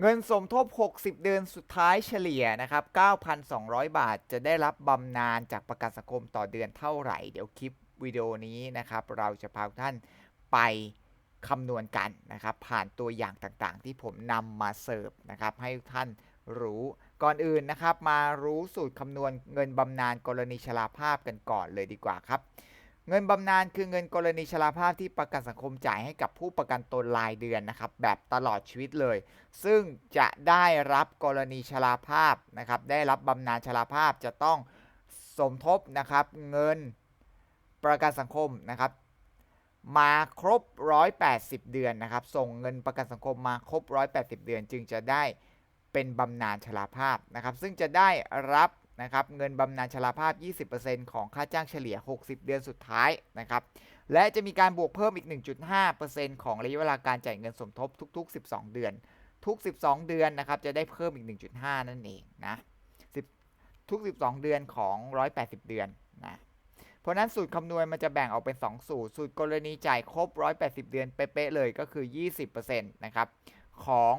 เงินสมทบ 60 เดือนสุดท้ายเฉลี่ยนะครับ 9,200 บาทจะได้รับบำนาญจากประกันสังคมต่อเดือนเท่าไหร่ เดี๋ยวคลิปวิดีโอนี้นะครับ เราจะพาท่านไปคำนวณกันนะครับ ผ่านตัวอย่างต่างๆ ที่ผมนำมาเสิร์ฟนะครับ ให้ท่านรู้ก่อนอื่นนะครับ มารู้สูตรคำนวณเงินบำนาญกรณีชราภาพกันก่อนเลยดีกว่าครับ เงินบำนาญคือเงินกรณีชราภาพที่ประกันสังคมจ่ายให้กับผู้ประกันตนรายเดือนนะครับ แบบตลอดชีวิตเลย ซึ่งจะได้รับกรณีชราภาพนะครับ ได้รับบำนาญชราภาพจะต้องสมทบนะครับ เงินประกันสังคมนะครับ มาครบ 180 เดือนนะครับ ส่งเงินประกันสังคมมาครบ 180 เดือน จึงจะได้เป็นบำนาญชราภาพนะครับ ซึ่งจะได้รับ นะครับเงินบำนาญชราภาพ 20%ของค่าจ้างเฉลี่ย 60 เดือนสุดท้ายนะครับและจะมีการบวกเพิ่มอีก 1.5%ของระยะเวลาการจ่ายเงินสมทบทุก ๆ 12 เดือน ทุก 12 เดือนนะครับจะได้เพิ่มอีก 1.5 นั่นเองนะทุก 12 เดือนของ 180 เดือนนะเพราะนั้นสูตรคำนวณมันจะแบ่งออกเป็น 2 สูตร สูตรกรณีจ่ายครบ 180 เดือนเป๊ะๆเลยก็คือ 20%นะครับของ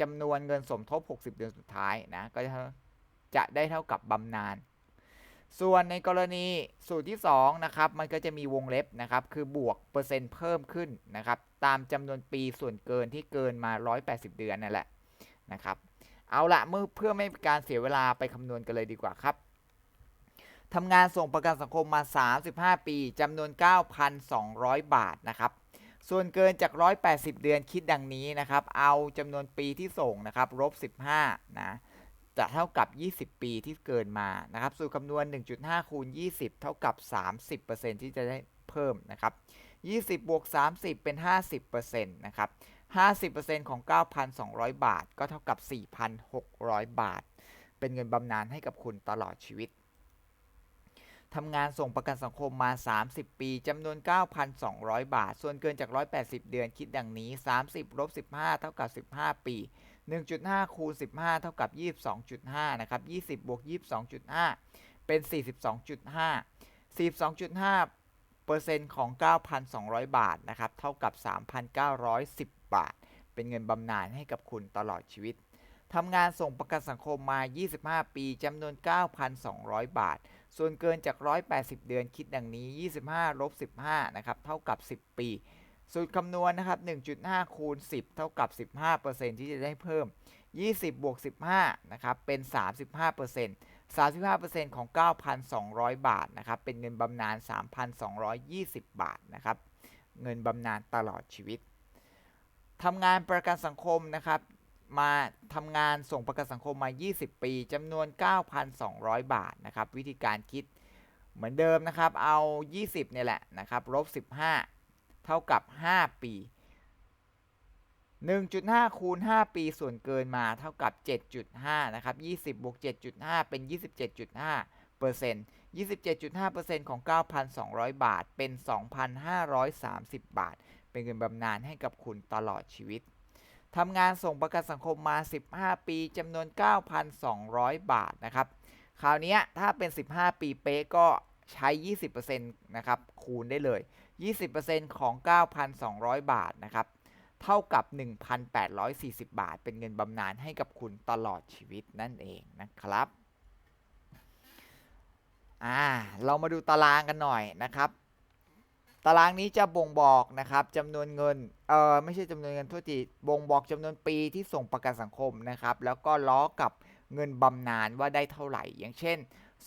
จำนวนเงินสมทบ 60 เดือนสุดท้ายนะก็จะ จะได้เท่ากับบำนาญส่วนในกรณีสูตรที่2นะครับมันก็จะมีวงเล็บนะครับคือบวกเปอร์เซ็นต์เพิ่มขึ้นนะครับตามจำนวนปีส่วนเกินที่เกินมา 180 เดือนนั่นแหละนะครับเอาละเมื่อเพื่อไม่เป็นการเสียเวลาไปคำนวณกันเลยดีกว่าครับทำงานส่งประกันสังคมมา 35 ปีจำนวน 9,200 บาทนะครับส่วนเกินจาก 180 เดือนคิดดังนี้นะครับเอาจำนวนปีที่ส่งนะครับลบ15นะ จะเท่ากับ 20 ปีที่เกินมานะครับ สูตรคำนวณ 1.5 คูณ 20 เท่ากับ 30%ที่จะได้เพิ่มนะครับ 20 บวก 30 เป็น 50%นะครับ 50%ของ 9,200 บาท ก็เท่ากับ 4,600 บาท เป็นเงินบำนาญให้กับคุณตลอดชีวิตทำงานส่งประกันสังคมมา 30 ปีจำนวน 9,200 บาท ส่วนเกินจาก 180 เดือนคิดดังนี้ 30ลบ15 เท่ากับ 15 ปี 1.5คูณ15 เท่ากับ 22.5 นะครับ 20 บวก 22.5 เป็น 42.5 42.5เปอร์เซ็นต์ของ 9,200 บาท นะครับ เท่ากับ 3,910 บาท เป็นเงินบำนาญให้กับคุณตลอดชีวิต ทำงานส่งประกันสังคมมา 25 ปีจำนวน 9,200 บาท ส่วนเกินจาก 180 เดือนคิดดังนี้ 25ลบ15 นะครับ เท่ากับ 10 ปี สูตรคำนวณนะครับ 1.5 คูณ 10 เท่ากับ 15%ที่จะได้เพิ่ม 20 บวก 15 นะครับ เป็น 35% 35%ของ 9,200 บาท นะครับ เป็นเงินบำนาญ 3,220 บาท นะครับ เงินบำนาญตลอดชีวิต ทำงานประกันสังคม นะครับ มาทำงานส่งประกันสังคมมา 20 ปีจำนวน 9,200 บาท นะครับ วิธีการคิดเหมือนเดิมนะครับ เอา 20เนี่ยแหละ นะครับ ลบ 15 เท่ากับ 5 ปี 1.5 คูณ 5 ปีส่วนเกินมาเท่ากับ 7.5 นะครับ 20 บวก 7.5 เป็น 27.5เปอร์เซ็นต์27.5เปอร์เซ็นต์ของ 9,200 บาท เป็น 2,530 บาท เป็นเงินบำนาญให้กับคุณตลอดชีวิตทำงานส่งประกันสังคมมา 15 ปีจำนวน 9,200 บาทนะครับ คราวนี้ถ้าเป็น 15 ปีเป๊ะก็ ใช้ 20%นะครับคูณได้เลย 20%ของ 9,200 บาทนะครับเท่ากับ 1,840 บาท เป็นเงินบำนาญให้กับคุณตลอดชีวิตนั่นเองนะครับอ่าเรามาดูตารางกันหน่อยนะครับ ตารางนี้จะบ่งบอกนะครับจำนวนเงินเออไม่ใช่จำนวนเงินทั่วทีบ่งบอกจำนวนปีที่ส่งประกันสังคมนะครับ แล้วก็ล้อกับเงินบำนาญว่าได้เท่าไหร่ อย่างเช่น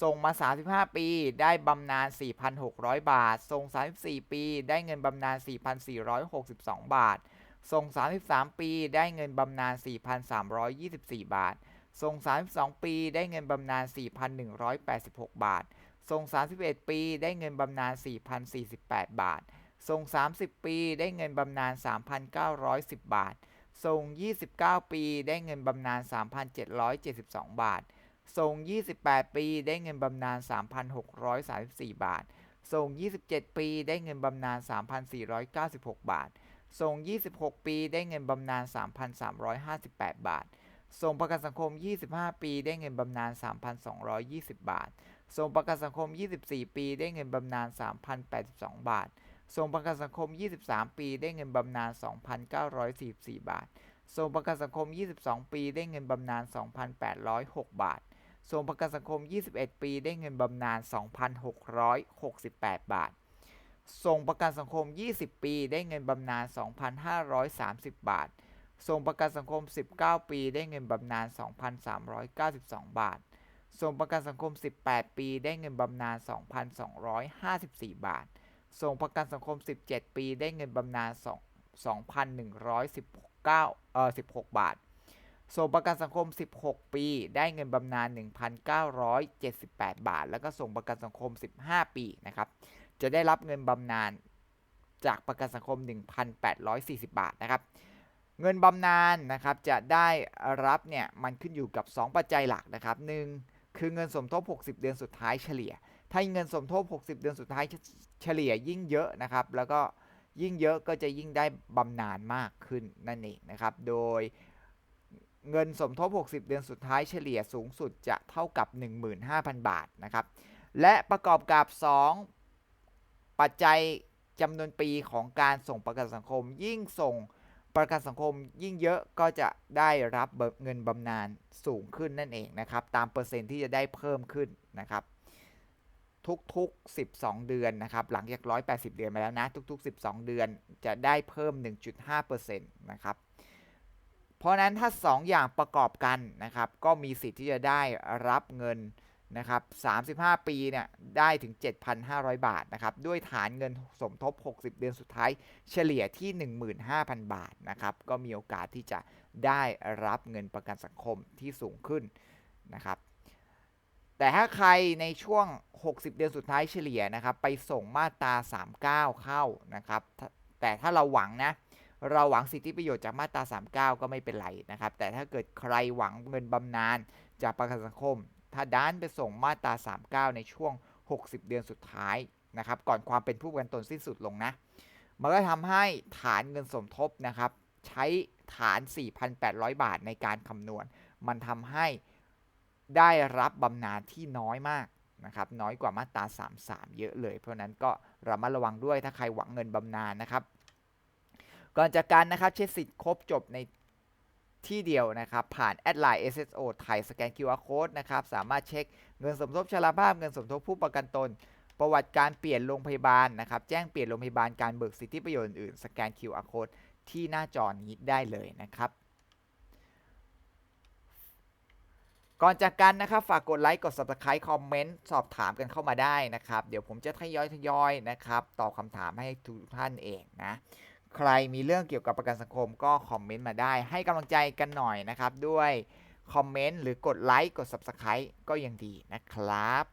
ส่งมา 35 ปี ได้บำนาญ 4,600 บาท ส่ง 34 ปี ได้เงินบำนาญ 4,462 บาท ส่ง 33 ปี ได้เงินบำนาญ 4,324 บาท ส่ง 32 ปี ได้เงินบำนาญ 4,186 บาท ส่ง 31 ปี ได้เงินบำนาญ 4,048 บาท ส่ง 30 ปี ได้เงินบำนาญ 3,910 บาท ส่ง 29 ปี ได้เงินบำนาญ 3,772 บาท ส่ง28 ปี ได้เงินบำนาญ 3,634 บาทส่ง27 ปี ได้เงินบำนาญ 3,496 บาทส่ง26 ปี ได้เงินบำนาญ 3,358 บาทส่งประกันสังคม 25 ปี ได้เงินบำนาญ 3,220 บาทส่งประกันสังคม 24 ปี ได้เงินบำนาญ 3,082 บาทส่งประกันสังคม 23 ปี ได้เงินบำนาญ 2,944 บาทส่งประกันสังคม 22 ปี ได้เงินบำนาญ 2,806 บาท ส่งประกันสังคม 21 ปี ได้เงินบำนาญ 2,668 บาท ส่งประกันสังคม 20 ปี ได้เงินบำนาญ 2,530 บาท ส่งประกันสังคม 19 ปี ได้เงินบำนาญ 2,392 บาท ส่งประกันสังคม 18 ปี ได้เงินบำนาญ 2,254 บาท ส่งประกันสังคม 17 ปี ได้เงินบำนาญ2 2,119เอ่อ16 บาท ส่งประกันสังคม 16 ปี ได้เงินบำนาญ 1,978 บาท แล้วก็ส่งประกันสังคม 15 ปีนะครับ จะได้รับเงินบำนาญจากประกันสังคม 1,840 บาทนะครับ เงินบำนาญนะครับจะได้รับเนี่ยมันขึ้นอยู่กับ 2 ปัจจัยหลักนะครับ 1 คือเงินสมทบ 60 เดือนสุดท้ายเฉลี่ย ถ้าเงินสมทบ 60 เดือนสุดท้ายเฉลี่ยยิ่งเยอะนะครับ แล้วก็ยิ่งเยอะก็จะยิ่งได้บำนาญมากขึ้นนั่นเองนะครับ โดย เงินสมทบ 60 เดือนสุดท้ายเฉลี่ยสูงสุดจะเท่ากับ 15,000 บาทนะครับ และประกอบกับ 2 ปัจจัยจำนวนปีของการส่งประกันสังคม ยิ่งส่งประกันสังคมยิ่งเยอะก็จะได้รับเงินบำนาญสูงขึ้นนั่นเองนะครับ ตามเปอร์เซ็นต์ที่จะได้เพิ่มขึ้นนะครับ ทุกๆ 12 เดือนนะครับ หลังจาก 180 เดือนมาแล้วนะ ทุก ๆ 12 เดือนจะได้เพิ่ม 1.5%นะครับ เพราะนั้นถ้า 2 อย่างประกอบกันนะครับ ก็มีสิทธิ์ที่จะได้รับเงินนะครับ35 ปีเนี่ยได้ถึง 7,500 บาทนะครับด้วยฐานเงินสมทบ 60 เดือนสุดท้ายเฉลี่ยที่ 15,000 บาทนะครับก็มีโอกาสที่จะได้รับเงินประกันสังคมที่สูงขึ้นนะครับแต่ถ้าใครในช่วง 60 เดือนสุดท้ายเฉลี่ยนะครับไปส่งมาตรา 39 เข้านะครับแต่ถ้าเราหวังนะ เราหวังสิทธิประโยชน์จากมาตรา 39 ก็ไม่เป็นไรนะครับ แต่ถ้าเกิดใครหวังเงินบำนาญจากประกันสังคม ถ้าด้านไปส่งมาตรา 39 ในช่วง 60 เดือนสุดท้ายนะครับ ก่อนความเป็นผู้ประกันตนสิ้นสุดลงนะ มันก็ทำให้ฐานเงินสมทบนะครับ ใช้ฐาน 4,800 บาทในการคำนวณ มันทำให้ได้รับบำนาญที่น้อยมากนะครับ น้อยกว่ามาตรา 33 เยอะเลย เพราะนั้นก็ระมัดระวังด้วยถ้าใครหวังเงินบำนาญนะครับ ก่อนจากการนะครับเช็คสิทธิ์ครบจบในที่เดียวนะครับ ผ่านแอดไลน์ SSO ไทยสแกน QR Code นะครับ สามารถเช็คเงินสมทบชราภาพเงินสมทบผู้ประกันตน ประวัติการเปลี่ยนโรงพยาบาลนะครับ แจ้งเปลี่ยนโรงพยาบาลการเบิกสิทธิประโยชน์อื่นสแกน QR Code ที่หน้าจอนี้ได้เลยนะครับ ก่อนจากกันนะครับ ฝากกดไลค์กด Subscribe คอมเมนต์สอบถามกันเข้ามาได้นะครับ เดี๋ยวผมจะทยอยทยอยนะครับตอบคำถามให้ทุกท่านเองนะ ใครมีเรื่องเกี่ยวกับประกันสังคมก็คอมเมนต์มาได้ ให้กำลังใจกันหน่อยนะครับ ด้วยคอมเมนต์หรือกดไลค์กด Subscribe ก็ยังดีนะครับ